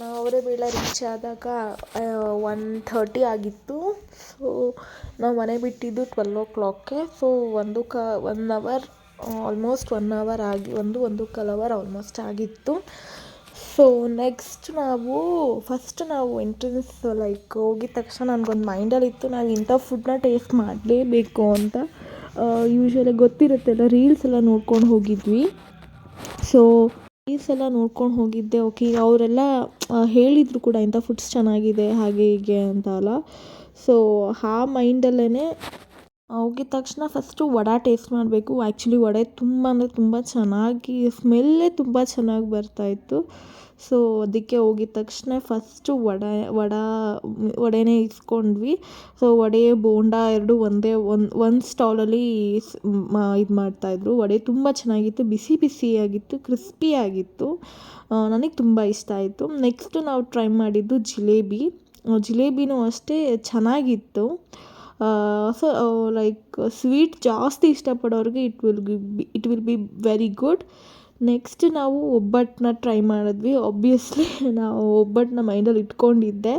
ನಾವು ಅವರೆಬೇಳೆ ರೀಚ್ ಆದಾಗ ಒನ್ ಥರ್ಟಿ ಆಗಿತ್ತು. ಸೊ ನಾವು ಮನೆ ಬಿಟ್ಟಿದ್ದು ಟ್ವೆಲ್ ಓ ಕ್ಲಾಕ್ಗೆ ಸೊ ಒಂದು ಕ one hour almost one hour ಆಗಿ, ಒಂದು ಒಂದು ಕಲ್ ಅವರ್ ಆಲ್ಮೋಸ್ಟ್ ಆಗಿತ್ತು. ಸೊ ನೆಕ್ಸ್ಟ್ ನಾವು ಫಸ್ಟ್ ನಾವು ಎಂಟ್ರೆನ್ಸ್ ಲೈಕ್ ಹೋಗಿದ ತಕ್ಷಣ ನನಗೊಂದು ಮೈಂಡಲ್ಲಿತ್ತು ನಾವು ಇಂಥ ಫುಡ್ನ ಟೇಸ್ಟ್ ಮಾಡಲೇಬೇಕು ಅಂತ. ಯೂಶ್ವಲಿ ಗೊತ್ತಿರುತ್ತೆಲ್ಲ ರೀಲ್ಸ್ ಎಲ್ಲ ನೋಡ್ಕೊಂಡು ಹೋಗಿದ್ವಿ. ಸೊ ರೀಲ್ಸ್ ಎಲ್ಲ ನೋಡ್ಕೊಂಡು ಹೋಗಿದ್ದೆ, ಓಕೆ. ಅವರೆಲ್ಲ ಹೇಳಿದರು ಕೂಡ ಇಂಥ ಫುಡ್ಸ್ ಚೆನ್ನಾಗಿದೆ, ಹಾಗೆ ಹೀಗೆ ಅಂತ ಅಲ್ಲ ಸೊ ಆ ಮೈಂಡಲ್ಲೇ ಹೋಗಿದ ತಕ್ಷಣ ಫಸ್ಟು ವಡೆ ಟೇಸ್ಟ್ ಮಾಡಬೇಕು. ಆ್ಯಕ್ಚುಲಿ ವಡೆ ತುಂಬ ಅಂದರೆ ತುಂಬ ಚೆನ್ನಾಗಿ ಸ್ಮೆಲ್ಲೇ ತುಂಬ ಚೆನ್ನಾಗಿ ಬರ್ತಾಯಿತ್ತು ಸೊ ಅದಕ್ಕೆ ಹೋಗಿದ ತಕ್ಷಣ ಫಸ್ಟು ವಡೆ ವಡೆ, ವಡೆನೇ ಇಸ್ಕೊಂಡ್ವಿ. ಸೊ ವಡೆ, ಬೋಂಡ ಎರಡು ಒಂದೇ, ಒಂದು ಒಂದು ಸ್ಟಾಲಲ್ಲಿ ಇದು ಮಾಡ್ತಾಯಿದ್ರು ವಡೆ ತುಂಬ ಚೆನ್ನಾಗಿತ್ತು, ಬಿಸಿ ಬಿಸಿಯಾಗಿತ್ತು ಕ್ರಿಸ್ಪಿಯಾಗಿತ್ತು ನನಗೆ ತುಂಬ ಇಷ್ಟ ಆಯಿತು. ನೆಕ್ಸ್ಟು ನಾವು ಟ್ರೈ ಮಾಡಿದ್ದು ಜಿಲೇಬಿ. ಜಿಲೇಬಿನೂ ಅಷ್ಟೇ ಚೆನ್ನಾಗಿತ್ತು. ಸೊ ಲೈಕ್ ಸ್ವೀಟ್ ಜಾಸ್ತಿ ಇಷ್ಟಪಡೋರಿಗೆ it will be it will be very good next ನಾವು ಒಬ್ಬಟ್ಟನ್ನ ಟ್ರೈ ಮಾಡಿದ್ವಿ. ಒಬ್ವಿಯಸ್ಲಿ ನಾವು ಒಬ್ಬಟ್ಟನ್ನ ಮೈಂಡಲ್ಲಿ ಇಟ್ಕೊಂಡಿದ್ದೆ.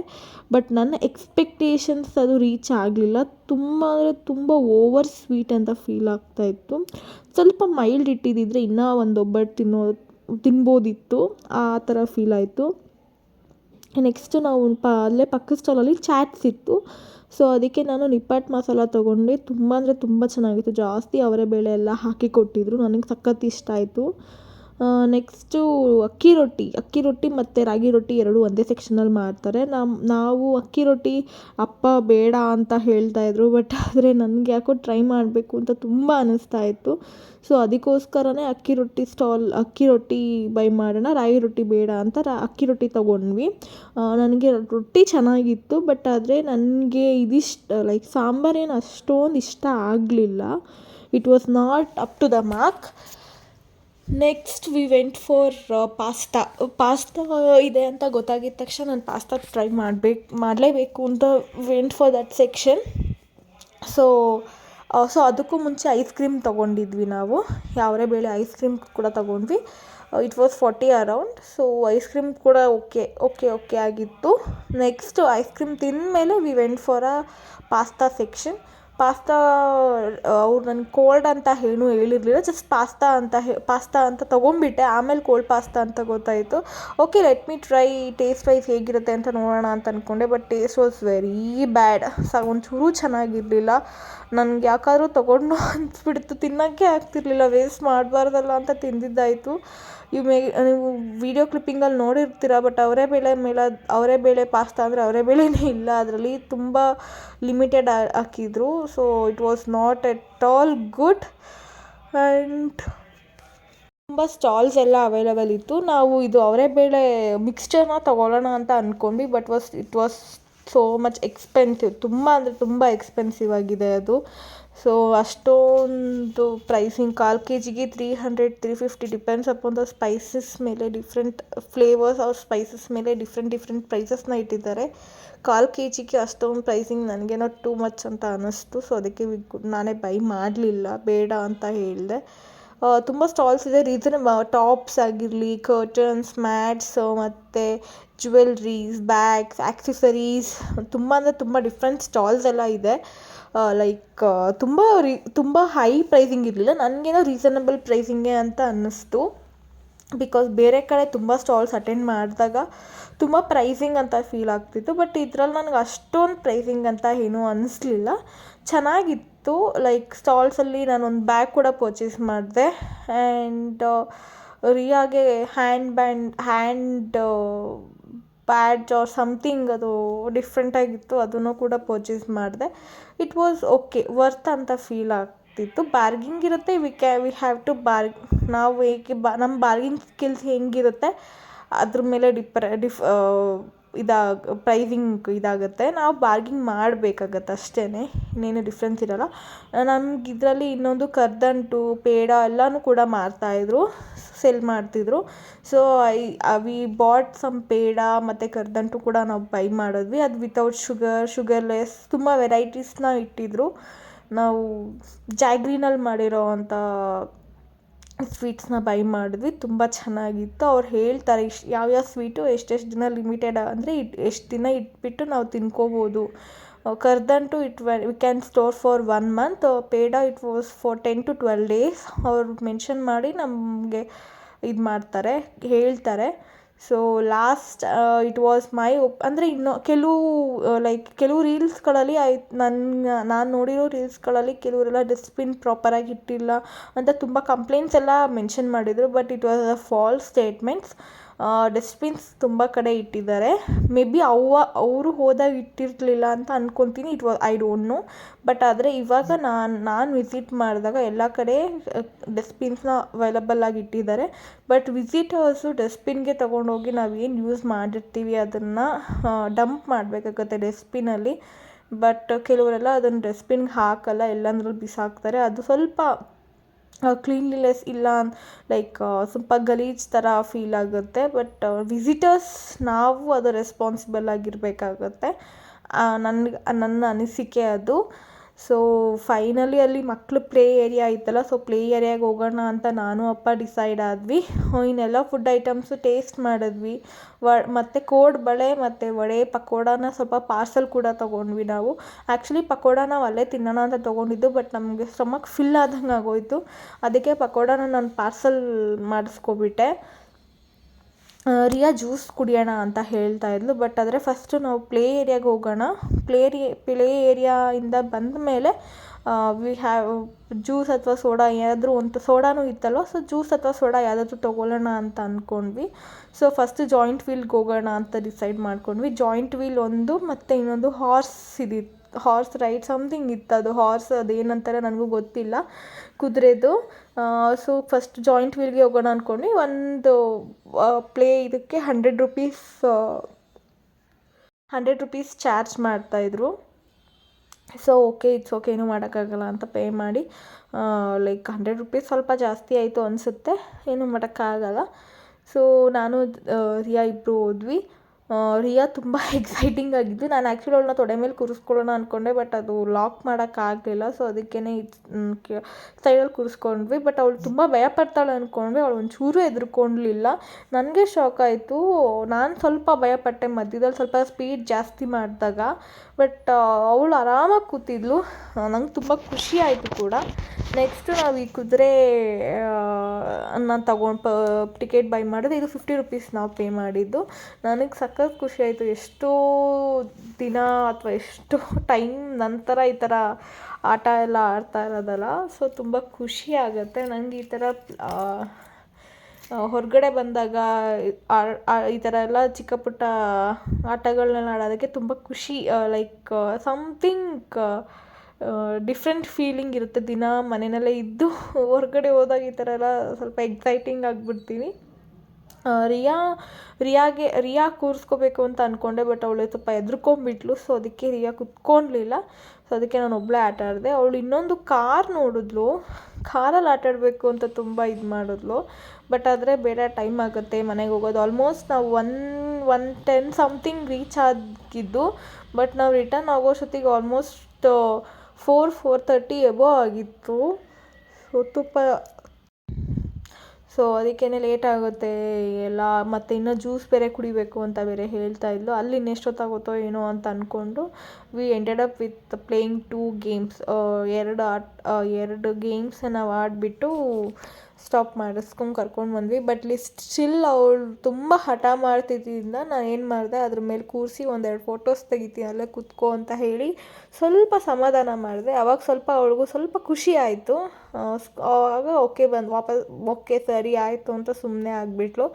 ಬಟ್ ನನ್ನ ಎಕ್ಸ್ಪೆಕ್ಟೇಷನ್ಸ್ ಅದು ರೀಚ್ ಆಗಲಿಲ್ಲ. ತುಂಬ ಅಂದರೆ ತುಂಬ ಓವರ್ ಸ್ವೀಟ್ ಅಂತ ಫೀಲ್ ಆಗ್ತಾ ಇತ್ತು. ಸ್ವಲ್ಪ ಮೈಲ್ಡ್ ಇಟ್ಟಿದ್ದಿದ್ರೆ ಇನ್ನೂ ಒಂದು ಒಬ್ಬಟ್ಟು ತಿನ್ನೋ, ತಿನ್ಬೋದಿತ್ತು. ಆ ಥರ ಫೀಲ್ ಆಯಿತು. ನೆಕ್ಸ್ಟ್ ನಾವು ಪ, ಅಲ್ಲೇ ಪಕ್ಕದ ಸ್ಟಾಲಲ್ಲಿ ಚಾಟ್ಸ್ ಇತ್ತು. ಸೊ ಅದಕ್ಕೆ ನಾನು ನಿಪ್ಪಾಟ್ ಮಸಾಲ ತೊಗೊಂಡೆ. ತುಂಬ ಅಂದರೆ ತುಂಬ ಚೆನ್ನಾಗಿತ್ತು. ಜಾಸ್ತಿ ಅವರೆಬೇಳೆ ಎಲ್ಲ ಹಾಕಿ ಕೊಟ್ಟಿದ್ರು. ನನಗೆ ಸಖತ್ತು ಇಷ್ಟ ಆಯಿತು. ನೆಕ್ಸ್ಟು ಅಕ್ಕಿ ರೊಟ್ಟಿ ಅಕ್ಕಿ ರೊಟ್ಟಿ ಮತ್ತು ರಾಗಿ ರೊಟ್ಟಿ ಎರಡೂ ಒಂದೇ ಸೆಕ್ಷನಲ್ಲಿ ಮಾಡ್ತಾರೆ. ನಮ್ಮ ನಾವು ಅಕ್ಕಿ ರೊಟ್ಟಿ ಅಪ್ಪ ಬೇಡ ಅಂತ ಹೇಳ್ತಾ ಇದ್ರು ಬಟ್ ಆದರೆ ನನಗೆ ಯಾಕೋ ಟ್ರೈ ಮಾಡಬೇಕು ಅಂತ ತುಂಬ ಅನ್ನಿಸ್ತಾ ಇತ್ತು. ಸೊ ಅದಕ್ಕೋಸ್ಕರನೇ ಅಕ್ಕಿ ರೊಟ್ಟಿ ಸ್ಟಾಲ್ ಅಕ್ಕಿ ರೊಟ್ಟಿ ಬೈ ಮಾಡೋಣ, ರಾಗಿ ರೊಟ್ಟಿ ಬೇಡ ಅಂತ ರಾ, ಅಕ್ಕಿ ರೊಟ್ಟಿ ತೊಗೊಂಡ್ವಿ. ನನಗೆ ರೊಟ್ಟಿ ಚೆನ್ನಾಗಿತ್ತು ಬಟ್ ಆದರೆ ನನಗೆ ಇದಿಷ್ಟು ಲೈಕ್ ಸಾಂಬಾರೇನು ಅಷ್ಟೊಂದು ಇಷ್ಟ ಆಗಲಿಲ್ಲ. It was not up to the mark next we went for pasta pasta ಇದೆ ಅಂತ ಗೊತ್ತಾಗಿದ್ದ ತಕ್ಷಣ ನಾನು ಪಾಸ್ತಾ ಟ್ರೈ ಮಾಡ್ಬೇಕು, ಮಾಡಲೇಬೇಕು ಅಂತ went for that section so so ಅದಕ್ಕೂ ಮುಂಚೆ ಐಸ್ ಕ್ರೀಮ್ ತೊಗೊಂಡಿದ್ವಿ ನಾವು. ಯಾವರೇ ಬೇಳೆ ಐಸ್ ಕ್ರೀಮ್ ಕೂಡ ತೊಗೊಂಡ್ವಿ. It was forty around so ice cream ಕೂಡ ಓಕೆ ಓಕೆ ಓಕೆ ಆಗಿತ್ತು. Next ice cream ತಿಂದಮೇಲೆ we went for a pasta section pasta ಅವ್ರು ನನಗೆ ಕೋಲ್ಡ್ ಅಂತ ಏನೂ ಹೇಳಿರಲಿಲ್ಲ ಜಸ್ಟ್ ಪಾಸ್ತಾ ಅಂತ ಹೇ ಪಾಸ್ತಾ ಅಂತ ತೊಗೊಂಬಿಟ್ಟೆ ಆಮೇಲೆ ಕೋಲ್ಡ್ ಪಾಸ್ತಾ ಅಂತ ಗೊತ್ತಾಯಿತು. Okay let me try taste wise ಹೇಗಿರುತ್ತೆ ಅಂತ ನೋಡೋಣ ಅಂತ ಅಂದ್ಕೊಂಡೆ but taste was very bad ಸ, ಒಂಚೂರೂ ಚೆನ್ನಾಗಿರಲಿಲ್ಲ. ನನಗೆ ಯಾಕಾದರೂ ತೊಗೊಂಡು ಅನಿಸ್ಬಿಡ್ತು. ತಿನ್ನೋಕ್ಕೆ ಆಗ್ತಿರ್ಲಿಲ್ಲ. ವೇಸ್ಟ್ ಮಾಡಬಾರ್ದಲ್ಲ ಅಂತ ತಿಂದಿದ್ದಾಯಿತು. ಇವು ಮೇ, ನೀವು ವೀಡಿಯೋ ಕ್ಲಿಪ್ಪಿಂಗಲ್ಲಿ ನೋಡಿರ್ತೀರ ಬಟ್ ಅವರೆಬೇಳೆ ಮೇಲೆ ಅವರೆಬೇಳೆ ಪಾಸ್ತಾ ಅಂದರೆ ಅವರೆಬೇಳೆನೇ ಇಲ್ಲ. ಅದರಲ್ಲಿ ತುಂಬ ಲಿಮಿಟೆಡ್ ಹಾಕಿದ್ರು. So it was not at all good and ತುಂಬ ಸ್ಟಾಲ್ಸ್ ಎಲ್ಲ ಅವೈಲಬಲ್ ಇತ್ತು. ನಾವು ಇದು ಅವರೆಬೇಳೆ ಮಿಕ್ಸ್ಚರ್ನ ತೊಗೊಳ್ಳೋಣ ಅಂತ ಅಂದ್ಕೊಂಡ್ವಿ but was it was so much expensive ತುಂಬ ಅಂದರೆ ತುಂಬ ಎಕ್ಸ್ಪೆನ್ಸಿವ್ ಆಗಿದೆ ಅದು. ಸೊ ಅಷ್ಟೊಂದು ಪ್ರೈಸಿಂಗ್ ಕಾಲು ಕೆ ಜಿಗೆ three hundred three fifty depends upon the spices ಮೇಲೆ ಡಿಫ್ರೆಂಟ್ ಫ್ಲೇವರ್ಸ್ ಆರ್ ಸ್ಪೈಸಸ್ ಮೇಲೆ ಡಿಫ್ರೆಂಟ್ ಡಿಫ್ರೆಂಟ್ ಪ್ರೈಸಸ್ನ ಇಟ್ಟಿದ್ದಾರೆ. ಕಾಲು ಕೆ ಜಿಗೆ ಅಷ್ಟೊಂದು ಪ್ರೈಸಿಂಗ್ ನನಗೇನೋ ಟೂ ಮಚ್ ಅಂತ ಅನ್ನಿಸ್ತು ಸೊ ಅದಕ್ಕೆ ನಾನೇ ಬೈ ಮಾಡಲಿಲ್ಲ. ಬೇಡ ಅಂತ ಹೇಳಿದೆ. ತುಂಬ ಸ್ಟಾಲ್ಸ್ ಇದೆ. ರೀಸನ್ ಟಾಪ್ಸ್ ಆಗಿರಲಿ ಕರ್ಟನ್ಸ್ ಮ್ಯಾಟ್ಸ್ ಮತ್ತು ಜ್ಯುವೆಲ್ರೀಸ್ ಬ್ಯಾಗ್ಸ್ ಆ್ಯಕ್ಸೆಸರೀಸ್ ತುಂಬ ಅಂದರೆ ತುಂಬ ಡಿಫ್ರೆಂಟ್ ಸ್ಟಾಲ್ಸ್ ಎಲ್ಲ ಇದೆ. ಲೈಕ್ ತುಂಬ ರೀ ತುಂಬ ಹೈ ಪ್ರೈಸಿಂಗ್ ಇರಲಿಲ್ಲ. ನನಗೇನೋ ರೀಸನಬಲ್ ಪ್ರೈಸಿಂಗೇ ಅಂತ ಅನ್ನಿಸ್ತು. ಬಿಕಾಸ್ ಬೇರೆ ಕಡೆ ತುಂಬ ಸ್ಟಾಲ್ಸ್ ಅಟೆಂಡ್ ಮಾಡಿದಾಗ ತುಂಬ ಪ್ರೈಸಿಂಗ್ ಅಂತ ಫೀಲ್ ಆಗ್ತಿತ್ತು. ಬಟ್ ಇದ್ರಲ್ಲಿ ನನಗೆ ಅಷ್ಟೊಂದು ಪ್ರೈಸಿಂಗ್ ಅಂತ ಏನೂ ಅನ್ನಿಸ್ಲಿಲ್ಲ ಚೆನ್ನಾಗಿತ್ತು. ಲೈಕ್ ಸ್ಟಾಲ್ಸಲ್ಲಿ ನಾನೊಂದು ಬ್ಯಾಗ್ ಕೂಡ ಪರ್ಚೇಸ್ ಮಾಡಿದೆ. And ರಿಯಾಗೆ hand band hand badge or something ಅದು ಡಿಫ್ರೆಂಟಾಗಿತ್ತು ಅದನ್ನು ಕೂಡ ಪರ್ಚೇಸ್ ಮಾಡಿದೆ. ಇಟ್ ವಾಸ್ ಓಕೆ ವರ್ತ್ ಅಂತ ಫೀಲ್ ಆಗ್ತಿತ್ತು. ಬಾರ್ಗಿಂಗ್ ಇರುತ್ತೆ ವಿ ಕ್ಯಾ ವಿ ಹ್ಯಾವ್ ಟು ಬಾರ್ ನಾವು ಹೇಗೆ ಬಾ ನಮ್ಮ ಬಾರ್ಗಿಂಗ್ ಸ್ಕಿಲ್ಸ್ ಹೆಂಗಿರುತ್ತೆ, ಅದ್ರ ಮೇಲೆ ಡಿಪ್ರ ಡಿಫ್ ಇದಾಗ ಪ್ರೈಸಿಂಗ್ ಇದಾಗುತ್ತೆ. ನಾವು ಬಾರ್ಗಿಂಗ್ ಮಾಡಬೇಕಾಗತ್ತೆ ಅಷ್ಟೇ ಇನ್ನೇನು ಡಿಫ್ರೆನ್ಸ್ ಇರೋಲ್ಲ. ನಮ್ಗೆ ಇದರಲ್ಲಿ ಇನ್ನೊಂದು ಕರದಂಟು ಪೇಡ ಎಲ್ಲನೂ ಕೂಡ ಮಾರ್ತಾಯಿದ್ರು ಸೆಲ್ ಮಾಡ್ತಿದ್ರು. So I we bought some peda ಮತ್ತು ಕರದಂಟು ಕೂಡ ನಾವು ಬೈ ಮಾಡಿದ್ವಿ. ಅದು ವಿತೌಟ್ ಶುಗರ್ ಶುಗರ್ಲೆಸ್ ತುಂಬ ವೆರೈಟೀಸ್ನ ಇಟ್ಟಿದ್ರು. ನಾವು ಜಾಗ್ರಿನಲ್ಲಿ ಮಾಡಿರೋ ಅಂಥ ಸ್ವೀಟ್ಸ್ನ ಬೈ ಮಾಡಿದ್ವಿ, ತುಂಬ ಚೆನ್ನಾಗಿತ್ತು. ಅವ್ರು ಹೇಳ್ತಾರೆ ಇಷ್ಟು ಯಾವ್ಯಾವ ಸ್ವೀಟು ಎಷ್ಟೆಷ್ಟು ದಿನ ಲಿಮಿಟೆಡ್ ಅಂದರೆ ಇಟ್, ಎಷ್ಟು ದಿನ ಇಟ್ಬಿಟ್ಟು ನಾವು ತಿನ್ಕೋಬೋದು. Karadantu it we can store for one month peda it was for ten to twelve days ಅವ್ರು ಮೆನ್ಷನ್ ಮಾಡಿ ನಮಗೆ ಇದು ಮಾಡ್ತಾರೆ, ಹೇಳ್ತಾರೆ. So last it was my ಒಪ್ ಅಂದರೆ ಇನ್ನು ಕೆಲವು ಲೈಕ್ ಕೆಲವು ರೀಲ್ಸ್ಗಳಲ್ಲಿ ಐ ನನ್ನ ನಾನು ನೋಡಿರೋ ರೀಲ್ಸ್ಗಳಲ್ಲಿ ಕೆಲವರೆಲ್ಲ ಡಸ್ಟ್ಬಿನ್ ಪ್ರಾಪರಾಗಿ ಇಟ್ಟಿಲ್ಲ ಅಂತ ತುಂಬ ಕಂಪ್ಲೇಂಟ್ಸ್ ಎಲ್ಲ ಮೆನ್ಷನ್ ಮಾಡಿದರು but it was a false statements dustbins ತುಂಬ ಕಡೆ ಇಟ್ಟಿದ್ದಾರೆ. ಮೇ ಬಿ ಅವ್ವ, ಅವರು ಹೋದಾಗ ಇಟ್ಟಿರಲಿಲ್ಲ ಅಂತ ಅಂದ್ಕೊತೀನಿ it was I don't know but ಆದರೆ ಇವಾಗ ನಾನು ನಾನು ವಿಸಿಟ್ ಮಾಡಿದಾಗ ಎಲ್ಲ ಕಡೆ ಡಸ್ಟ್ಬಿನ್ಸ್ನ ಅವೈಲಬಲ್ ಆಗಿ ಇಟ್ಟಿದ್ದಾರೆ. ಬಟ್ ವಿಸಿಟರ್ಸು ಡಸ್ಟ್ಬಿನ್ಗೆ ತೊಗೊಂಡೋಗಿ ನಾವು ಏನು ಯೂಸ್ ಮಾಡಿರ್ತೀವಿ ಅದನ್ನು ಡಂಪ್ ಮಾಡಬೇಕಾಗತ್ತೆ ಡಸ್ಟ್ಬಿನಲ್ಲಿ ಬಟ್ ಕೆಲವರೆಲ್ಲ ಅದನ್ನು ಡಸ್ಟ್ಬಿನ್ಗೆ ಹಾಕಲ್ಲ, ಎಲ್ಲಂದ್ರಲ್ಲಿ ಬಿಸಾಕ್ತಾರೆ. ಅದು ಸ್ವಲ್ಪ ಕ್ಲೀನ್ಲಿನೆಸ್ ಇಲ್ಲ ಲೈಕ್ ಸ್ವಲ್ಪ ಗಲೀಜು ಥರ ಫೀಲ್ ಆಗುತ್ತೆ ಬಟ್ ವಿಸಿಟರ್ಸ್ ನಾವು ಅದು ರೆಸ್ಪಾನ್ಸಿಬಲ್ ಆಗಿರಬೇಕಾಗತ್ತೆ. ನನ್ಗೆ, ನನ್ನ ಅನಿಸಿಕೆ ಅದು. ಸೊ ಫೈನಲಿ ಅಲ್ಲಿ ಮಕ್ಕಳು ಪ್ಲೇ ಏರಿಯಾ ಇತ್ತಲ್ಲ ಸೊ ಪ್ಲೇ ಏರಿಯಾಗೆ ಹೋಗೋಣ ಅಂತ ನಾನು, ಅಪ್ಪ ಡಿಸೈಡ್ ಆದ್ವಿ. ಇನ್ನೆಲ್ಲ ಫುಡ್ ಐಟಮ್ಸು ಟೇಸ್ಟ್ ಮಾಡಿದ್ವಿ. ವ, ಮತ್ತು ಕೋಡ್ ಬಳೆ, ಮತ್ತು ವಡೆ, ಪಕೋಡಾನ ಸ್ವಲ್ಪ ಪಾರ್ಸಲ್ ಕೂಡ ತೊಗೊಂಡ್ವಿ ನಾವು. ಆ್ಯಕ್ಚುಲಿ ಪಕೋಡ ನಾವು ಅಲ್ಲೇ ತಿನ್ನೋಣ ಅಂತ ತೊಗೊಂಡಿದ್ದು ಬಟ್ ನಮಗೆ ಸ್ಟಮಕ್ ಫಿಲ್ ಆದಂಗೆ ಆಗೋಯಿತು. ಅದಕ್ಕೆ ಪಕೋಡಾನ ನಾನು ಪಾರ್ಸಲ್ ಮಾಡಿಸ್ಕೊಬಿಟ್ಟೆ. ರಿಯಾ ಜ್ಯೂಸ್ ಕುಡಿಯೋಣ ಅಂತ ಹೇಳ್ತಾ ಇದ್ಲು. ಬಟ್ ಆದರೆ ಫಸ್ಟು ನಾವು ಪ್ಲೇ ಏರಿಯಾಗೆ ಹೋಗೋಣ. ಪ್ಲೇ ಪ್ಲೇ ಏರಿಯಾಯಿಂದ ಬಂದ ಮೇಲೆ ವಿ ಹ್ಯಾವ್ ಜ್ಯೂಸ್ ಅಥವಾ ಸೋಡಾ ಏನಾದರೂ ಒಂದು ಸೋಡಾನೂ ಇತ್ತಲ್ವ? ಸೊ ಜ್ಯೂಸ್ ಅಥವಾ ಸೋಡಾ ಯಾವುದಾದ್ರೂ ತೊಗೊಳ್ಳೋಣ ಅಂತ ಅಂದ್ಕೊಂಡ್ವಿ ಸೊ ಫಸ್ಟ್ ಜಾಯಿಂಟ್ ವೀಲ್ಗೆ ಹೋಗೋಣ ಅಂತ ಡಿಸೈಡ್ ಮಾಡ್ಕೊಂಡ್ವಿ. ಜಾಯಿಂಟ್ ವೀಲ್ ಒಂದು ಮತ್ತು ಇನ್ನೊಂದು ಹಾರ್ಸ್ ಇದಿತ್ತು. ಹಾರ್ಸ್ ರೈಡ್ ಸಮಥಿಂಗ್ ಇತ್ತು. ಅದು ಹಾರ್ಸ್ ಅದೇನಂತಾರೆ ನನಗೂ ಗೊತ್ತಿಲ್ಲ. ಕುದುರೆದು. ಸೊ ಫಸ್ಟ್ ಜಾಯಿಂಟ್ ವೀಲ್ಗೆ ಹೋಗೋಣ ಅಂದ್ಕೊಂಡು ಒಂದು ಪ್ಲೇ ಇದಕ್ಕೆ hundred rupees hundred rupees charge ಮಾಡ್ತಾಯಿದ್ರು ಸೊ ಓಕೆ ಇಟ್ಸ್ ಓಕೆ ಏನು ಮಾಡೋಕ್ಕಾಗಲ್ಲ ಅಂತ ಪೇ ಮಾಡಿ ಲೈಕ್ ಹಂಡ್ರೆಡ್ ರುಪೀಸ್ ಸ್ವಲ್ಪ ಜಾಸ್ತಿ ಆಯಿತು ಅನಿಸುತ್ತೆ. ಏನೂ ಮಾಡೋಕ್ಕಾಗಲ್ಲ. ಸೊ ನಾನು ರಿಯಾ ಇಬ್ಬರು ಹೋದ್ವಿ. ರಿಯಾ ತುಂಬ ಎಕ್ಸೈಟಿಂಗ್ ಆಗಿದ್ದು ನಾನು ಆ್ಯಕ್ಚುಲಿ ಅವಳನ್ನ ತೊಡೆ ಮೇಲೆ ಕೂರಿಸ್ಕೊಳ್ಳೋಣ ಅಂದ್ಕೊಂಡೆ ಬಟ್ ಅದು ಲಾಕ್ ಮಾಡೋಕ್ಕಾಗಲಿಲ್ಲ ಸೊ ಅದಕ್ಕೇ ಸೈಡಲ್ಲಿ ಕೂರಿಸ್ಕೊಂಡ್ವಿ. ಬಟ್ ಅವಳು ತುಂಬ ಭಯಪಡ್ತಾಳೆ ಅಂದ್ಕೊಂಡ್ವಿ ಅವಳು ಒಂಚೂರು ಹೆದ್ರುಕೊಂಡ್ಲಿಲ್ಲ. ನನಗೆ ಶಾಕ್ ಆಯಿತು. ನಾನು ಸ್ವಲ್ಪ ಭಯಪಟ್ಟೆ ಮಧ್ಯದಲ್ಲಿ, ಸ್ವಲ್ಪ ಸ್ಪೀಡ್ ಜಾಸ್ತಿ ಮಾಡಿದಾಗ. ಬಟ್ ಅವಳು ಆರಾಮಾಗಿ ಕೂತಿದ್ಲು. ನಂಗೆ ತುಂಬ ಖುಷಿ ಆಯಿತು ಕೂಡ. ನೆಕ್ಸ್ಟು ನಾವು ಈ ಕುದುರೆ ನಾನು ತಗೊಂಡು ಟಿಕೆಟ್ ಬೈ ಮಾಡಿದೆ ಇದು ಫಿಫ್ಟಿ ರುಪೀಸ್ ನಾವು ಪೇ ಮಾಡಿದ್ದು. ನನಗೆ ಸಖತ್ ಖುಷಿ ಆಯಿತು. ಎಷ್ಟೋ ದಿನ ಅಥವಾ ಎಷ್ಟೋ ಟೈಮ್ ನಂತರ ಈ ಥರ ಆಟ ಎಲ್ಲ ಆಡ್ತಾ ಇರೋದಲ್ಲ. ಸೊ, ತುಂಬ ಖುಷಿ ಆಗುತ್ತೆ. ನನಗೆ ಈ ಥರ ಹೊರಗಡೆ ಬಂದಾಗ ಈ ಥರ ಎಲ್ಲ ಚಿಕ್ಕ ಪುಟ್ಟ ಆಟಗಳನ್ನೆಲ್ಲ ಆಡೋದಕ್ಕೆ ತುಂಬ ಖುಷಿ. ಲೈಕ್ ಸಮಥಿಂಗ್ ಡಿಫ್ರೆಂಟ್ ಫೀಲಿಂಗ್ ಇರುತ್ತೆ ದಿನ ಮನೆಯಲ್ಲೇ ಇದ್ದು. ಹೊರಗಡೆ ಹೋದಾಗ ಈ ಥರ ಎಲ್ಲ ಸ್ವಲ್ಪ ಎಕ್ಸೈಟಿಂಗ್ ಆಗಿಬಿಡ್ತೀನಿ. ರಿಯಾ, ರಿಯಾಗೆ, ರಿಯಾ ಕೂರಿಸ್ಕೋಬೇಕು ಅಂತ ಅಂದ್ಕೊಂಡೆ ಬಟ್ ಅವಳು ಸ್ವಲ್ಪ ಹೆದ್ರುಕೊಂಬಿಟ್ಲು ಸೊ ಅದಕ್ಕೆ ರಿಯಾ ಕುತ್ಕೊಳ್ಲಿಲ್ಲ ಸೊ ಅದಕ್ಕೆ ನಾನು ಒಬ್ಬಳೇ ಆಟ ಆಡಿದೆ. ಅವಳು ಇನ್ನೊಂದು ಕಾರ್ ನೋಡಿದ್ಲು. ಕಾರಲ್ಲಿ ಆಟಾಡಬೇಕು ಅಂತ ತುಂಬ ಇದು ಮಾಡಿದ್ಲು. ಬಟ್ ಆದರೆ ಬೇಡ ಟೈಮ್ ಆಗುತ್ತೆ, ಮನೆಗೆ ಹೋಗೋದು. ಆಲ್ಮೋಸ್ಟ್ ನಾವು one one ten something reach ಆಗಿದ್ದು ಬಟ್ ನಾವು ರಿಟರ್ನ್ ಆಗೋಷ್ಟೊತ್ತಿಗೆ almost four four thirty above ಆಗಿತ್ತು. ಸೊ ತುಪ್ಪ ಸೊ ಅದಕ್ಕೇ ಲೇಟ್ ಆಗುತ್ತೆ, ಎಲ್ಲ, ಮತ್ತು ಇನ್ನೂ ಜ್ಯೂಸ್ ಬೇರೆ ಕುಡಿಬೇಕು ಅಂತ ಬೇರೆ ಹೇಳ್ತಾ ಇದ್ಲು. ಅಲ್ಲಿ ಇನ್ನೆಷ್ಟೊತ್ತಾಗುತ್ತೋ ಏನೋ ಅಂತ ಅಂದ್ಕೊಂಡು we ended up with playing two games ಎರಡು ಆಟ ಎರಡು ಗೇಮ್ಸನ್ನು ಆಡಿಬಿಟ್ಟು ಸ್ಟಾಪ್ ಮಾಡಿಸ್ಕೊಂಡು ಕರ್ಕೊಂಡು ಬಂದ್ವಿ. ಬಟ್ ಲಿಸ್ಟ್ ಸ್ಟಿಲ್ ಅವಳು ತುಂಬ ಹಠ ಮಾಡ್ತಿದ್ದರಿಂದ ನಾನು ಏನು ಮಾಡಿದೆ, ಅದ್ರ ಮೇಲೆ ಕೂರಿಸಿ ಒಂದೆರಡು ಫೋಟೋಸ್ ತೆಗಿತೀನಿ ಅಲ್ಲೇ ಕೂತ್ಕೋ ಅಂತ ಹೇಳಿ ಸ್ವಲ್ಪ ಸಮಾಧಾನ ಮಾಡಿದೆ. ಅವಾಗ ಸ್ವಲ್ಪ ಅವಳಿಗೂ ಸ್ವಲ್ಪ ಖುಷಿ ಆಯಿತು. ಆವಾಗ ಓಕೆ ಬಂದು, ವಾಪಸ್ ಓಕೆ ಸರಿ ಆಯಿತು ಅಂತ ಸುಮ್ಮನೆ ಆಗಿಬಿಟ್ಲು.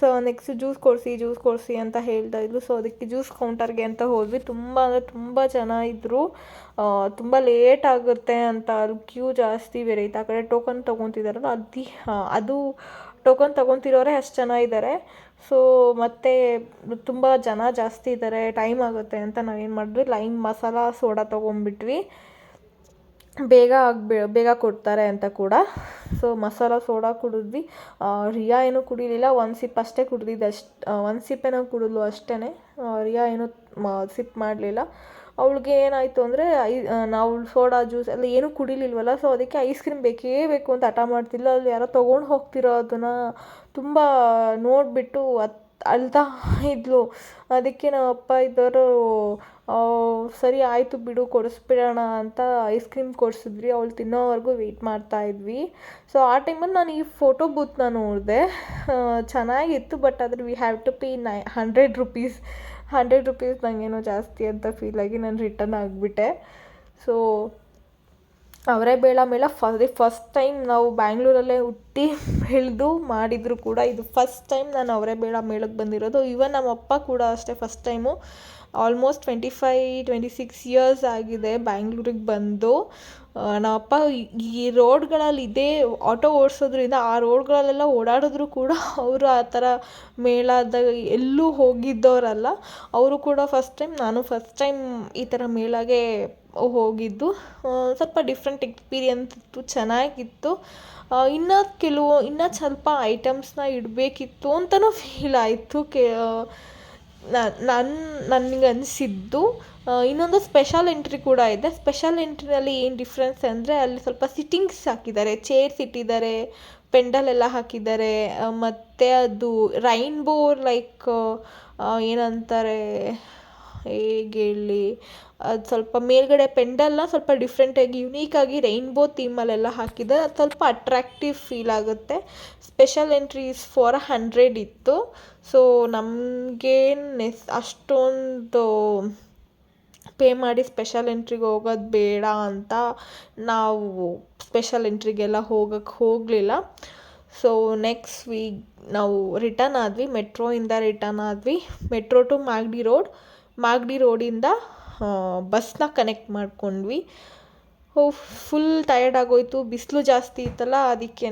ಸೊ ನೆಕ್ಸ್ಟ್ ಜ್ಯೂಸ್ ಕೊಡಿಸಿ ಜ್ಯೂಸ್ ಕೊಡಿಸಿ ಅಂತ ಹೇಳ್ತಾ ಇದ್ಲು. ಸೊ ಅದಕ್ಕೆ ಜ್ಯೂಸ್ ಕೌಂಟರ್ಗೆ ಅಂತ ಹೋದ್ವಿ. ತುಂಬ ಅಂದರೆ ತುಂಬ ಜನ ತುಂಬ ಲೇಟ್ ಆಗುತ್ತೆ ಅಂತ ಅದು ಕ್ಯೂ ಜಾಸ್ತಿ ಬೇರೆ ಇತ್ತು. ಆ ಕಡೆ ಟೋಕನ್ ತೊಗೊತಿದಾರಲ್ಲ ಅದು ಅದು ಟೋಕನ್ ತೊಗೊತಿರೋರೇ ಅಷ್ಟು ಜನ ಇದ್ದಾರೆ ಸೊ ಮತ್ತು ತುಂಬ ಜನ ಜಾಸ್ತಿ ಇದ್ದಾರೆ ಟೈಮ್ ಆಗುತ್ತೆ ಅಂತ ನಾವೇನು ಮಾಡಿದ್ವಿ ಲೈಮ್ ಮಸಾಲ ಸೋಡಾ ತೊಗೊಂಬಿಟ್ವಿ ಬೇಗ ಆಗ್ಬೇ, ಬೇಗ ಕೊಡ್ತಾರೆ ಅಂತ ಕೂಡ. ಸೊ ಮಸಾಲ ಸೋಡಾ ಕುಡಿದ್ವಿ. ರಿಯಾ ಏನೂ ಕುಡಿಲಿಲ್ಲ, ಒಂದು ಸಿಪ್ ಅಷ್ಟೇ ಕುಡ್ದಿದ್ದು ಅಷ್ಟು ಒಂದು ಸಿಪ್ಪೇನೋ ಕುಡಿದ್ಲು ಅಷ್ಟೇ ರಿಯಾ ಏನೂ ಸಿಪ್ ಮಾಡಲಿಲ್ಲ. ಅವಳಿಗೆ ಏನಾಯಿತು ಅಂದರೆ ಐ ನಾವು ಸೋಡಾ ಜ್ಯೂಸ್ ಎಲ್ಲ ಏನೂ ಕುಡಿಲಿಲ್ವಲ್ಲ ಸೊ ಅದಕ್ಕೆ ಐಸ್ ಕ್ರೀಮ್ ಬೇಕೇ ಬೇಕು ಅಂತ ಹಠ ಮಾಡ್ತಿಲ್ಲ ಅಲ್ಲಿ ಯಾರೋ ತೊಗೊಂಡು ಹೋಗ್ತಿರೋ ಅದನ್ನು ತುಂಬ ನೋಡಿಬಿಟ್ಟು ಅತ್ ಅಳ್ತಾ ಇದ್ಲು. ಅದಕ್ಕೆ ನಮ್ಮ ಅಪ್ಪ ಇದ್ದವರು ಸರಿ ಆಯಿತು ಬಿಡು, ಕೊಡಿಸ್ಬಿಡೋಣ ಅಂತ ಐಸ್ ಕ್ರೀಮ್ ಕೊಡಿಸಿದ್ವಿ ಅವಳು ತಿನ್ನೋವರೆಗೂ ವೆಯ್ಟ್ ಮಾಡ್ತಾ ಇದ್ವಿ. ಸೊ ಆ ಟೈಮಲ್ಲಿ ನಾನು ಈ ಫೋಟೋ ಬೂತ್ನ ನೋಡಿದೆ. ಚೆನ್ನಾಗಿತ್ತು ಬಟ್ ಆದರೆ we have to pay nine hundred rupees hundred rupees ನನಗೇನೋ ಜಾಸ್ತಿ ಅಂತ ಫೀಲಾಗಿ ನಾನು ರಿಟರ್ನ್ ಆಗಿಬಿಟ್ಟೆ. ಸೊ ಅವರೇ ಬೇಳ ಮೇಳ. ಫಸ್ಟ್ ಫಸ್ಟ್ ಟೈಮ್ ನಾವು ಬ್ಯಾಂಗ್ಳೂರಲ್ಲೇ ಹುಟ್ಟಿ ಬೆಳೆದು ಮಾಡಿದ್ರು ಕೂಡ ಇದು ಫಸ್ಟ್ ಟೈಮ್ ನಾನು ಅವರೇ ಬೇಳ ಮೇಳಕ್ಕೆ ಬಂದಿರೋದು. ಇವನ್ ನಮ್ಮ ಅಪ್ಪ ಕೂಡ ಅಷ್ಟೇ first time almost twenty five twenty six years ಆಗಿದೆ ಬ್ಯಾಂಗ್ಳೂರಿಗೆ ಬಂದು. ಆ, ನಮ್ಮ ಅಪ್ಪ ಈ- ರೋಡ್ಗಳಲ್ಲಿ ಇದೇ ಆಟೋ ಓಡಿಸೋದ್ರಿಂದ ಆ ರೋಡ್ಗಳಲ್ಲೆಲ್ಲ ಓಡಾಡಿದ್ರು ಕೂಡ ಅವರು ಆ ಥರ ಮೇಳದ ಎಲ್ಲೂ ಹೋಗಿದ್ದವರಲ್ಲ. ಅವರು ಕೂಡ ಫಸ್ಟ್ ಟೈಮ್ ನಾನು ಫಸ್ಟ್ ಟೈಮ್ ಈ ಥರ ಮೇಳಗೆ ಹೋಗಿದ್ದು. ಸ್ವಲ್ಪ ಡಿಫ್ರೆಂಟ್ ಎಕ್ಸ್ಪೀರಿಯನ್ಸ್ ಇತ್ತು ಚೆನ್ನಾಗಿತ್ತು. ಇನ್ನು ಕೆಲವು ಇನ್ನೂ ಸ್ವಲ್ಪ ಐಟಮ್ಸ್ನ ಇಡಬೇಕಿತ್ತು ಅಂತಲೂ ಫೀಲ್ ಆಯಿತು. ಕೆ ನನ್ನ ನನಗೆ ಅನಿಸಿದ್ದು ಇನ್ನೊಂದು ಸ್ಪೆಷಲ್ ಎಂಟ್ರಿ ಕೂಡ ಇದೆ. ಸ್ಪೆಷಲ್ ಎಂಟ್ರಿನಲ್ಲಿ ಏನು ಡಿಫ್ರೆನ್ಸ್ ಅಂದರೆ ಅಲ್ಲಿ ಸ್ವಲ್ಪ ಸಿಟ್ಟಿಂಗ್ಸ್ ಹಾಕಿದ್ದಾರೆ. ಚೇರ್ಸ್ ಇಟ್ಟಿದ್ದಾರೆ ಪೆಂಡಲ್ ಎಲ್ಲ ಹಾಕಿದ್ದಾರೆ ಮತ್ತು ಅದು ರೈನ್ಬೋ ಲೈಕ್ ಏನಂತಾರೆ ಹೇಗೆ ಹೇಳಿ, ಅದು ಸ್ವಲ್ಪ ಮೇಲ್ಗಡೆ ಪೆಂಡಲ್ನ ಸ್ವಲ್ಪ ಡಿಫ್ರೆಂಟಾಗಿ ಯುನೀಕಾಗಿ ರೈನ್ಬೋ ಥೀಮಲ್ಲೆಲ್ಲ ಹಾಕಿದ್ದಾರೆ ಅದು ಸ್ವಲ್ಪ ಅಟ್ರಾಕ್ಟಿವ್ ಫೀಲ್ ಆಗುತ್ತೆ. ಸ್ಪೆಷಲ್ ಎಂಟ್ರೀಸ್ ಫಾರ್ ಹಂಡ್ರೆಡ್ ಇತ್ತು. ಸೊ ನಮಗೆ ನೆಸ್, ಅಷ್ಟೊಂದು ಪೇ ಮಾಡಿ ಸ್ಪೆಷಲ್ ಎಂಟ್ರಿಗೆ ಹೋಗೋದು ಬೇಡ ಅಂತ ನಾವು ಸ್ಪೆಷಲ್ ಎಂಟ್ರಿಗೆಲ್ಲ ಹೋಗಕ್ಕೆ ಹೋಗಲಿಲ್ಲ. ಸೊ ನೆಕ್ಸ್ಟ್ ವೀಕ್ ನಾವು ರಿಟರ್ನ್ ಆದ್ವಿ ಮೆಟ್ರೋಯಿಂದ ರಿಟರ್ನ್ ಆದ್ವಿ. Metro to Magadi road Magadi ರೋಡಿಂದ ಬಸ್ನ ಕನೆಕ್ಟ್ ಮಾಡಿಕೊಂಡ್ವಿ. ಓ ಫುಲ್ ಟಯರ್ಡ್ ಆಗೋಯ್ತು, ಬಿಸಿಲು ಜಾಸ್ತಿ ಇತ್ತಲ್ಲ ಅದಕ್ಕೇ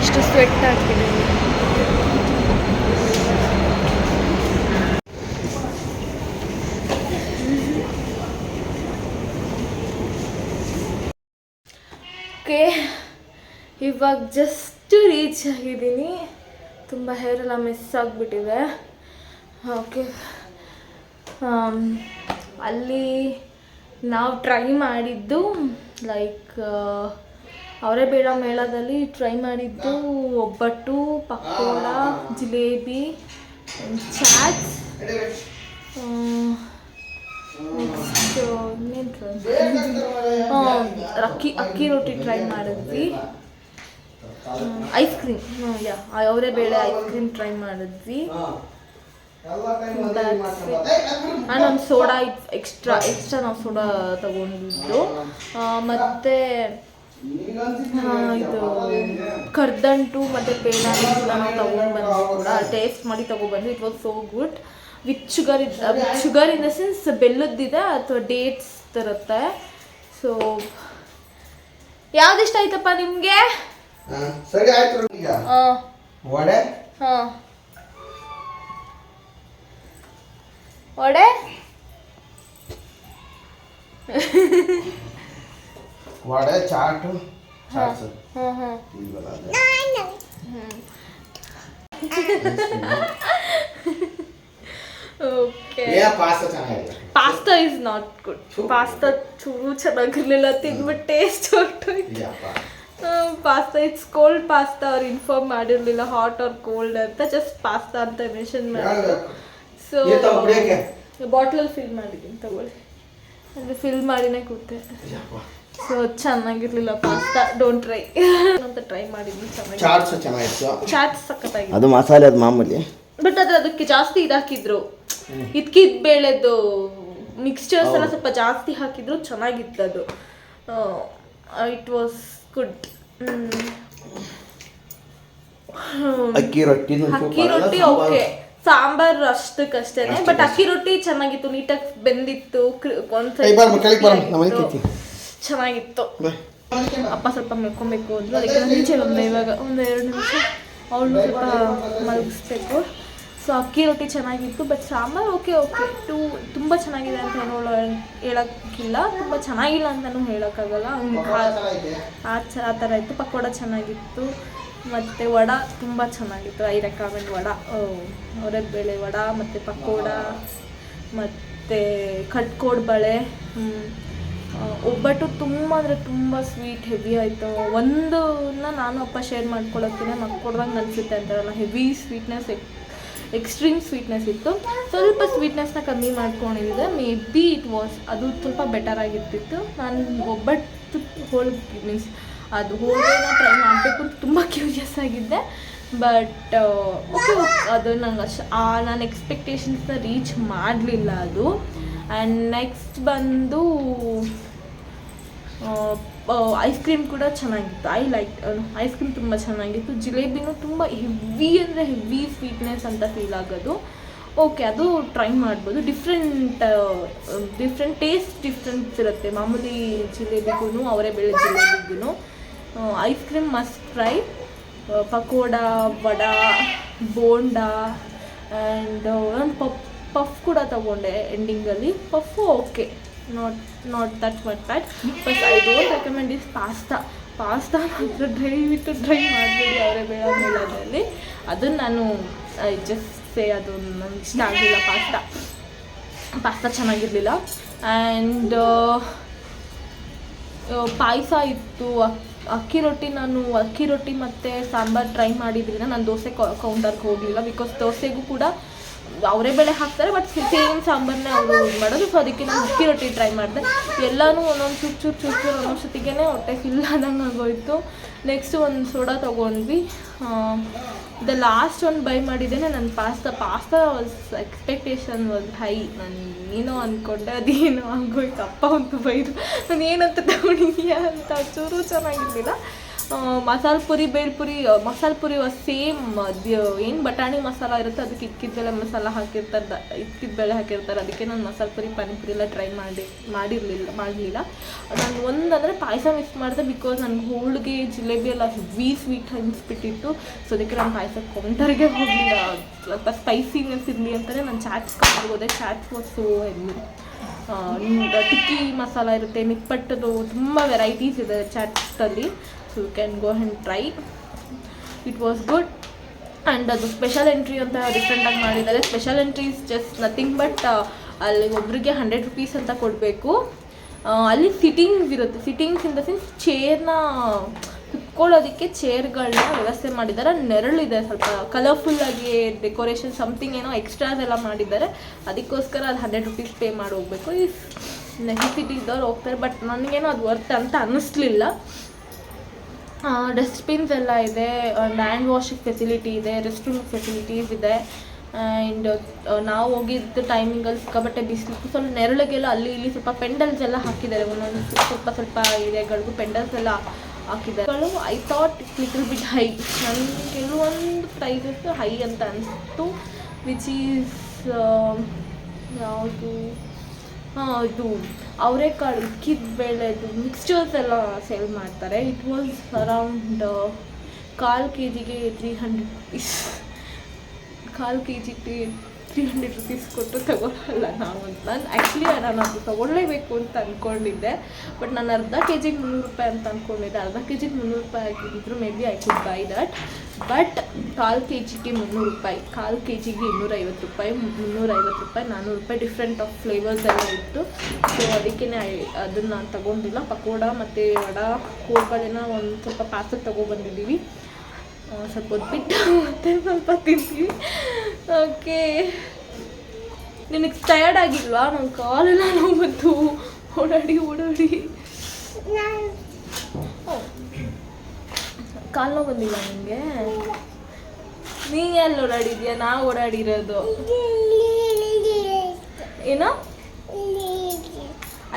ಇಷ್ಟು ಸ್ವೆಟ್ ಆಗ್ತಿದೆ. ಓಕೆ. ಇವಾಗ ಜಸ್ಟು ರೀಚ್ ಆಗಿದ್ದೀನಿ. ತುಂಬ ಹೇರೆಲ್ಲ ಮಿಸ್ ಆಗಿಬಿಟ್ಟಿದೆ. ಓಕೆ. ಅಲ್ಲಿ ನಾವು ಟ್ರೈ ಮಾಡಿದ್ದು ಲೈಕ್ ಅವರೇ ಬೇಡ ಮೇಳದಲ್ಲಿ ಟ್ರೈ ಮಾಡಿದ್ದು ಒಬ್ಬಟ್ಟು, ಪಕೋಡ, ಜಿಲೇಬಿ, ಚಾಟ್ಸ್ ನೆಕ್ಸ್ಟ್ ಇನ್ನೇನು ಟ್ರೈ ಅಕ್ಕಿ ಅಕ್ಕಿ ರೊಟ್ಟಿ ಟ್ರೈ ಮಾಡಿದ್ವಿ. ಐಸ್ ಕ್ರೀಮ್ ಹ್ಞೂ ಯಾ ಅವರೇ ಬೇಳೆ ಐಸ್ ಕ್ರೀಮ್ ಟ್ರೈ ಮಾಡಿದ್ವಿ. ನಾನು ಸೋಡಾ ಎಕ್ಸ್ಟ್ರಾ ಎಕ್ಸ್ಟ್ರಾ ನಾವು ಸೋಡಾ ತಗೊಂಡಿದ್ದು. ಮತ್ತು ಇದು ಕರ್ದಂಟು ಮತ್ತು ಪೇಡ ನಾವು ತಗೊಂಡ್ಬಂದ್ವಿ ಕೂಡ. ಟೇಸ್ಟ್ ಮಾಡಿ ತಗೊಬಂದ್ವಿ it was so good with sugar with sugar in the sense ಬೆಲ್ಲದ್ದಿದೆ ಅಥವಾ ಡೇಟ್ಸ್ ಇರುತ್ತೆ ಸೊ ಯಾವ್ದು ಇಷ್ಟ ಆಯ್ತಪ್ಪ ನಿಮಗೆ? ಹಾ, ಸರಿ ಆಯ್ತು ಈಗ. ವಡೆ? ಹಾಂ. ವಡೆ? ವಡೆ ಚಾಟು ಚಾಟ್ಸ್ ಹಾಂ ಹಾಂ ಇಲ್ವಲ್ಲ ಅದೇ. ಓಕೆ ಏ ಪಾಸ್ತಾ ಚೆನ್ನಾಗಿದೆ. Pasta is not good pasta ಚೂರು ಚೆನ್ನಾಗಿರ್ಲಿಲ್ಲ ತಿಂದ್ಬಿಟ್ಟು ಟೇಸ್ಟ್ ಹೊರಟೋಯ್ತು. ಪಾಸ್ತಾ ಇಟ್ಸ್ ಕೋಲ್ಡ್ ಪಾಸ್ತಾ ಅವ್ರು ಇನ್ಫಾರ್ಮ್ ಮಾಡಿರಲಿಲ್ಲ ಹಾಟ್ ಆರ್ ಕೋಲ್ಡ್ ಅಂತ ಜಸ್ಟ್ ಪಾಸ್ತಾ ಅಂತ ಮೆನ್ಷನ್ ಮಾಡಿದ್ರು. ಸೊ ಬಾಟ್ಲಲ್ಲಿ ಫಿಲ್ ಮಾಡಿದ್ದೀನಿ ತಗೊಳ್ಳಿ. ಅಂದರೆ ಫಿಲ್ ಮಾಡಿನೇ ಕೂತೆ. ಸೊ ಚೆನ್ನಾಗಿರ್ಲಿಲ್ಲ ಪಾಸ್ತಾ ಡೋಂಟ್ ಟ್ರೈ ಅಂತ ಟ್ರೈ ಮಾಡಿದ್ವಿ ಚೆನ್ನಾಗಿ ಚಾಟ್ಸ್ ಚೆನ್ನಾಗಿತ್ತು. ಚಾಟ್ ಸಖತ್ತಾಗಿದೆ. ಅದು ಮಸಾಲೆ ಅದು ಮಾಮೂಲಿ. ಬಟ್ ಅದ್ರ ಅದಕ್ಕೆ ಜಾಸ್ತಿ ಇದಾಕಿದ್ರು ಇದ್ಕಿದ್ ಬೇಳೆದು ಮಿಕ್ಸ್ಚರ್ಸ್ ಎಲ್ಲ ಸ್ವಲ್ಪ ಜಾಸ್ತಿ ಹಾಕಿದ್ರು ಚೆನ್ನಾಗಿತ್ತು ಅದು. ಇಟ್ ವಾಸ್ ಗುಡ್ ಅಕ್ಕಿ ರೊಟ್ಟಿ ಅಕ್ಕಿ ರೊಟ್ಟಿ ಓಕೆ ಸಾಂಬಾರ್ ಅಷ್ಟಕ್ಕಷ್ಟೇನೆ ಬಟ್ ಅಕ್ಕಿ ರೊಟ್ಟಿ ಚೆನ್ನಾಗಿತ್ತು ನೀಟಾಗಿ ಬೆಂದಿತ್ತು. ಚೆನ್ನಾಗಿತ್ತು. ಅಪ್ಪ ಸ್ವಲ್ಪ ಮಲ್ಕೊಬೇಕು ಅಂದ್ರು ಅದಕ್ಕೆ ನಾನು ಈಚೆ ಬಂದೆ ಇವಾಗ. ಒಂದು ಎರಡು ನಿಮಿಷ. ಅವಳು ಸ್ವಲ್ಪ ಮಲಗಿಸ್ಬೇಕು. ಸೊ ಅಕ್ಕಿ ರೊಟ್ಟಿ ಚೆನ್ನಾಗಿತ್ತು but sambar okay okay to ತುಂಬ ಚೆನ್ನಾಗಿದೆ ಅಂತ ಹೇಳೋ ಹೇಳೋಕ್ಕಿಲ್ಲ. ತುಂಬ ಚೆನ್ನಾಗಿಲ್ಲ ಅಂತಲೂ ಹೇಳೋಕ್ಕಾಗಲ್ಲ. ಆ- ಚ ಆ ಥರ ಇತ್ತು. ಪಕೋಡ ಚೆನ್ನಾಗಿತ್ತು. ಮತ್ತು ವಡ ತುಂಬ ಚೆನ್ನಾಗಿತ್ತು. I recommend vada. ಬೇಳೆ ವಡ ಮತ್ತು ಪಕೋಡ ಮತ್ತು ಕಟ್ಕೋಡ್ ಬಳೆ. ಒಬ್ಬಟ್ಟು ತುಂಬ ಅಂದರೆ ತುಂಬ ಸ್ವೀಟ್ ಹೆವಿ ಆಯಿತು. ಒಂದನ್ನ ನಾನು ಅಪ್ಪ ಶೇರ್ ಮಾಡ್ಕೊಳ್ಳೋಕ್ಕಿಂತ ಮಕ್ಕೊಡ್ದಂಗೆ ಅನಿಸುತ್ತೆ ಅಂತಾರಲ್ಲ. ಹೆವಿ ಸ್ವೀಟ್ನೆಸ್ ಎಕ್ಸ್ಟ್ರೀಮ್ ಸ್ವೀಟ್ನೆಸ್ ಇತ್ತು. ಸ್ವಲ್ಪ ಸ್ವೀಟ್ನೆಸ್ನ ಕಮ್ಮಿ ಮಾಡ್ಕೊಂಡಿದ್ದೆ. ಮೇ ಬಿ ಇಟ್ ವಾಸ್ ಅದು ಸ್ವಲ್ಪ ಬೆಟರ್ ಆಗಿರ್ತಿತ್ತು. ನಾನು ಒಬ್ಬಟ್ಟು ಹೋಳಿಗೆ ಮೀನ್ಸ್ ಅದು ಹೋಳಿಗೆನ ಟ್ರೈ ಮಾಡಬೇಕು ಅಂತ ತುಂಬ ಕ್ಯೂರಿಯಸ್ ಆಗಿದ್ದೆ. ಬಟ್ ಓಕೆ ಅದು ನಂಗೆ ಅಷ್ಟು ಆ, ನಾನು ಎಕ್ಸ್ಪೆಕ್ಟೇಷನ್ಸ್ನ ರೀಚ್ ಮಾಡಲಿಲ್ಲ ಅದು. ಆ್ಯಂಡ್ ನೆಕ್ಸ್ಟ್ ಬಂದು ಐಸ್ ಕ್ರೀಮ್ ಕೂಡ ಚೆನ್ನಾಗಿತ್ತು. ಐ ಲೈಕ್ ಐಸ್ ಕ್ರೀಮ್ ತುಂಬ ಚೆನ್ನಾಗಿತ್ತು. ಜಿಲೇಬಿನೂ ತುಂಬ ಹೆವಿ ಅಂದರೆ ಹೆವಿ ಸ್ವೀಟ್ನೆಸ್ ಅಂತ ಫೀಲ್ ಆಗೋದು. ಓಕೆ ಅದು ಟ್ರೈ ಮಾಡ್ಬೋದು. ಡಿಫ್ರೆಂಟ್ ಡಿಫ್ರೆಂಟ್ ಟೇಸ್ಟ್ ಡಿಫ್ರೆಂಟ್ ಇರುತ್ತೆ. ಮಾಮೂಲಿ ಜಿಲೇಬಿಗೂ ಅವರೇ ಬೆಳೆ ಜಿಲೇಬಿಗೂ ice cream must fry pakoda, vada, bonda and ಒಂದು ಪಫ್ ಪಫ್ ಕೂಡ ತಗೊಂಡೆ ಎಂಡಿಂಗಲ್ಲಿ puff okay not not that much bad but I don't recommend is pasta pasta ಮಾತ್ರ ದಯವಿಟ್ಟು ಡ್ರೈ ಮಾಡಬೇಡಿ ಅವರೇ ಬೇಡ ಮೇಳದಲ್ಲಿ ಅದನ್ನು ನಾನು ಐ ಜಸ್ಟ್ ಸೇ ಅದು ನನಗೆ ಇಷ್ಟ ಆಗಲಿಲ್ಲ ಪಾಸ್ತಾ ಪಾಸ್ತಾ ಚೆನ್ನಾಗಿರಲಿಲ್ಲ. ಆ್ಯಂಡ್ ಪಾಯಸ ಇತ್ತು. ಅಕ್- ಅಕ್ಕಿ ರೊಟ್ಟಿ ನಾನು, ಅಕ್ಕಿ ರೊಟ್ಟಿ ಮತ್ತು ಸಾಂಬಾರು ಟ್ರೈ ಮಾಡಿದ್ರಿಂದ ನಾನು ದೋಸೆ ಕೌಂಟರ್ಗೆ ಹೋಗಲಿಲ್ಲ ಬಿಕಾಸ್ ದೋಸೆಗೂ ಕೂಡ ಅವರೇ ಬೆಳೆ ಹಾಕ್ತಾರೆ ಬಟ್ ಸೇಮ್ ಸಾಂಬಾರನ್ನೇ ಅವರು ಮಾಡೋದು. ಸೊ ಅದಕ್ಕೆ ನಾನು ಅಕ್ಕಿ ರೊಟ್ಟಿ ಟ್ರೈ ಮಾಡಿದೆ. ಎಲ್ಲನೂ ಒಂದೊಂದು ಚೂರು ಚೂರು ಚೂರು ಚೂರು ಒಂದೊಂದ್ಸತಿಗೆ ಹೊಟ್ಟೆ ಫಿಲ್ ಆದಂಗೆ ಆಗೋಯ್ತು. ನೆಕ್ಸ್ಟ್ ಒಂದು ಸೋಡಾ ತೊಗೊಂಡ್ವಿ. ದ ಲಾಸ್ಟ್ ಒಂದು ಬೈ ಮಾಡಿದ್ದೇನೆ. ನನ್ನ pasta pasta expectation was high ನಾನು ಏನೋ ಅಂದ್ಕೊಂಡೆ ಅದೇನೋ ಆಗೋಯ್ತು. ಅಪ್ಪ ಒಂದು ಬೈದು ನಾನು ಏನಂತ ತಗೊಂಡಿದ್ಯಾ ಅಂತ. ಚೂರು ಚೆನ್ನಾಗಿರಲಿಲ್ಲ. ಮಸಾಲ ಪುರಿ ಬೇಲ್ಪುರಿ ಮಸಾಲೆ ಪುರಿ ಸೇಮ್ ಏನು ಬಟಾಣಿ ಮಸಾಲ ಇರುತ್ತೆ, ಅದಕ್ಕೆ ಇಕ್ಕಿದ ಬೆಳೆ ಮಸಾಲ ಹಾಕಿರ್ತಾರೆ ಇಕ್ಕಿದ ಬೆಳೆ ಹಾಕಿರ್ತಾರೆ, ಅದಕ್ಕೆ ನಾನು ಮಸಾಲೆ ಪುರಿ ಪಾನಿಪುರಿ ಎಲ್ಲ ಟ್ರೈ ಮಾಡಿ, ಮಾಡಿರಲಿಲ್ಲ, ಮಾಡಲಿಲ್ಲ. ನಾನು ಒಂದಂದರೆ ಪಾಯಸ ಮಿಸ್ ಮಾಡಿದೆ ಬಿಕಾಸ್ ನನಗೆ ಹೋಳಿಗೆ, ಜಿಲೇಬಿ ಎಲ್ಲ ಹೆವಿ ಸ್ವೀಟ್ ಹಂಚ್ಬಿಟ್ಟಿತ್ತು ಸೊ ಅದಕ್ಕೆ ನಾನು ಪಾಯಸ ಕೌಂಟರ್ಗೆ ಹೋಗಲಿಲ್ಲ. ಸ್ವಲ್ಪ ಸ್ಪೈಸಿನೆಸ್ ಇರಲಿ ಅಂತಲೇ ನಾನು ಚಾಟ್ಸ್ ಹೋದೆ chats so heavy tikki masala ಇರುತ್ತೆ ನಿಪ್ಪಟ್ಟದು ತುಂಬ ವೆರೈಟೀಸ್ ಇದೆ ಚಾಟ್ಸಲ್ಲಿ you can go and try it was good and ಅದು ಸ್ಪೆಷಲ್ ಎಂಟ್ರಿ ಅಂತ ಡಿಫ್ರೆಂಟಾಗಿ ಮಾಡಿದ್ದಾರೆ. Special entries just nothing but ಅಲ್ಲಿ ಒಬ್ರಿಗೆ ಹಂಡ್ರೆಡ್ ರುಪೀಸ್ ಅಂತ ಕೊಡಬೇಕು. ಅಲ್ಲಿ ಸಿಟ್ಟಿಂಗ್ಸ್ ಇರುತ್ತೆ. ಸಿಟ್ಟಿಂಗ್ಸ್ ಇನ್ ದ ಸೆನ್ಸ್ ಚೇರ್ನ ಕುತ್ಕೊಳ್ಳೋದಕ್ಕೆ ಚೇರ್ಗಳನ್ನ ವ್ಯವಸ್ಥೆ ಮಾಡಿದ್ದಾರೆ. ನೆರಳಿದೆ ಸ್ವಲ್ಪ ಕಲರ್ಫುಲ್ಲಾಗಿ ಡೆಕೋರೇಷನ್ ಸಮಥಿಂಗ್ ಏನೋ ಎಕ್ಸ್ಟ್ರಾಸ್ ಎಲ್ಲ ಮಾಡಿದ್ದಾರೆ. ಅದಕ್ಕೋಸ್ಕರ ಅದು ಹಂಡ್ರೆಡ್ ರುಪೀಸ್ ಪೇ ಮಾಡಿ ಹೋಗ್ಬೇಕು. ಈ ನೆಸೆಸಿಟಿ ಇದ್ದವ್ರು ಹೋಗ್ತಾರೆ ಬಟ್ ನನಗೇನೋ ಅದು ವರ್ತ್ ಅಂತ ಅನ್ನಿಸ್ಲಿಲ್ಲ. ಡಸ್ಟ್ಬಿನ್ಸ್ ಎಲ್ಲ ಇದೆ ಆ್ಯಂಡ್ ಹ್ಯಾಂಡ್ ವಾಷಿಂಗ್ ಫೆಸಿಲಿಟಿ ಇದೆ ರೆಸ್ಟ್ ರೂಮ್ ಫೆಸಿಲಿಟೀಸ್ ಇದೆ ಆ್ಯಂಡ್ ನಾವು ಹೋಗಿದ್ದ ಟೈಮಿಂಗಲ್ಲಿ ಸಿಕ್ಕಾಬಟ್ಟೆ ಬಿಸಿಲು ಸ್ವಲ್ಪ ನೆರಳಿಗೆಲ್ಲ ಅಲ್ಲಿ ಇಲ್ಲಿ ಸ್ವಲ್ಪ ಪೆಂಡಲ್ಸ್ ಎಲ್ಲ ಹಾಕಿದ್ದಾರೆ. ಒಂದೊಂದು ಸ್ವಲ್ಪ ಸ್ವಲ್ಪ ಏರಿಯಾಗಳಿಗೂ ಪೆಂಡಲ್ಸ್ ಎಲ್ಲ ಹಾಕಿದ್ದಾರೆ. I thought little bit high ನನಗೆ ಕೆಲವೊಂದು ಪ್ರೈಸಸ್ ಹೈ ಅಂತ ಅನಿಸ್ತು ವಿಚ್ ಈಸ್ ಯಾವುದು? ಇದು ಅವರೆಕಾಳು ಇಕ್ಕಿದ ಬೇಳೆದು ಮಿಕ್ಸ್ಚರ್ಸ್ ಎಲ್ಲ ಸೇಲ್ ಮಾಡ್ತಾರೆ. ಇಟ್ ವಾಸ್ ಅರೌಂಡ್ ಕಾಲು ಕೆ ಜಿಗೆ ತ್ರೀ ಹಂಡ್ರೆಡ್ ರುಪೀಸ್ ಕಾಲು ಕೆ ಜಿಗೆ ತ್ರೀ ಹಂಡ್ರೆಡ್ ರುಪೀಸ್ ಕೊಟ್ಟು ತಗೊಳ್ಳಲ್ಲ ನಾವು ಅಂತ. ನಾನು ಆ್ಯಕ್ಚುಲಿ ನಾನು ಅದು ತೊಗೊಳ್ಳೇಬೇಕು ಅಂತ ಅಂದ್ಕೊಂಡಿದ್ದೆ ಬಟ್ ನಾನು ಅರ್ಧ ಕೆ ಜಿಗೆ ಮುನ್ನೂರು ರೂಪಾಯಿ ಅಂತ ಅಂದ್ಕೊಂಡಿದ್ದೆ ಅರ್ಧ ಕೆ ಜಿಗೆ ಮುನ್ನೂರು ರೂಪಾಯಿ ಹಾಕಿದ್ರು maybe I could buy that but call K ಜಿಗೆ ಮುನ್ನೂರು ರೂಪಾಯಿ, ಕಾಲು ಕೆ ಜಿಗೆ ಇನ್ನೂರೈವತ್ತು ರೂಪಾಯಿ, ಮುನ್ನೂರೈವತ್ತು ರೂಪಾಯಿ ನಾನ್ನೂರು ರೂಪಾಯಿ ಡಿಫ್ರೆಂಟ್ ಆಫ್ ಫ್ಲೇವರ್ಸ್ ಎಲ್ಲ ಇತ್ತು. ಸೊ ಅದಕ್ಕೆ ಅದನ್ನು ನಾನು ತಗೊಂಡಿಲ್ಲ. ಪಕೋಡ ಮತ್ತು ವಡ ಕೋಡ್ಬಳೆನ ಒಂದು ಸ್ವಲ್ಪ ಪಾರ್ಸಲ್ ತೊಗೊಬಂದಿದ್ದೀವಿ ಸ್ವಲ್ಪ ಹೊತ್ತು ಮತ್ತೆ ಸ್ವಲ್ಪ ತಿಂತೀವಿ. ಓಕೆ. ನಿನಗೆ ಟಯರ್ಡ್ ಆಗಿಲ್ವಾ? ನನ್ನ ಕಾಲೆಲ್ಲ ನೋವು ಬಂತು. ಓಡಾಡಿ ಓಡಾಡಿ. ಕಾಲು ನೋವು ಬಂದಿಲ್ಲ ನಿಮಗೆ ನೀ ಎಲ್ಲಿ ಓಡಾಡಿದ್ಯಾ? ನಾ ಓಡಾಡಿರೋದು. ಏನೋ?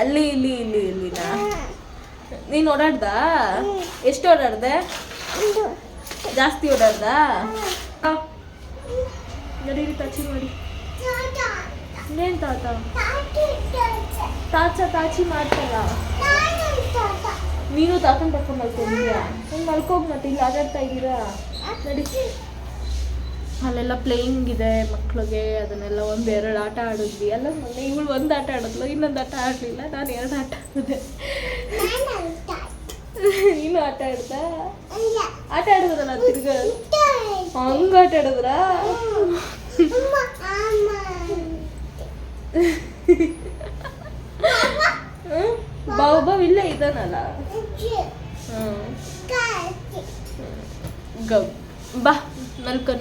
ಅಲ್ಲಿ ಇಲ್ಲಿ ಇಲ್ಲಿ ಇಲ್ಲಿನಾ? ನೀನು ಓಡಾಡ್ದ? ಎಷ್ಟು ಓಡಾಡ್ದೆ? ಜಾಸ್ತಿ ಓಡಾಡ್ದ? ನಡೀರಿ ತಾಚಿ ಮಾಡಿ. ಇನ್ನೇನು ತಾತ? ತಾಚ ತಾಚಿ ಮಾಡ್ತಾರ ನೀನು ತಾತನ ಕರ್ಕೊಂಡು ಮಲ್ಕೊಂಡಿದ್ಯಾ ನೀನು ಮಲ್ಕೋಗಿ ಮತ್ತೆ ಇಲ್ಲಿ ಆಟಾಡ್ತಾ ಇದ್ದೀರಾ ನಡಿ. ಅಲ್ಲೆಲ್ಲ ಪ್ಲೇಯಿಂಗ್ ಇದೆ ಮಕ್ಳಿಗೆ ಅದನ್ನೆಲ್ಲ ಒಂದು ಎರಡು ಆಟ ಆಡಿದ್ವಿ. ಅಲ್ಲ ಮೊನ್ನೆ ಇವಳು ಒಂದು ಆಟ ಆಡಿದ್ಲು ಇನ್ನೊಂದು ಆಟ ಆಡಲಿಲ್ಲ ನಾನು ಎರಡು ಆಟ ಆಡಿದೆ. ನೀನು ಆಟ ಆಡ್ದ ಆಟ ಆಡಿದ್ರಲ್ಲ ತಿರ್ಗ ಹಂಗ ಆಟ ಆಡಿದ್ರ ಬಾವು ಬಾವು ಇಲ್ಲೇ ಇದ್ದಾನಲ್ಲ ಹ್ಞೂ ಗಬ್ ಬಾ ಮಲ್ಕೊ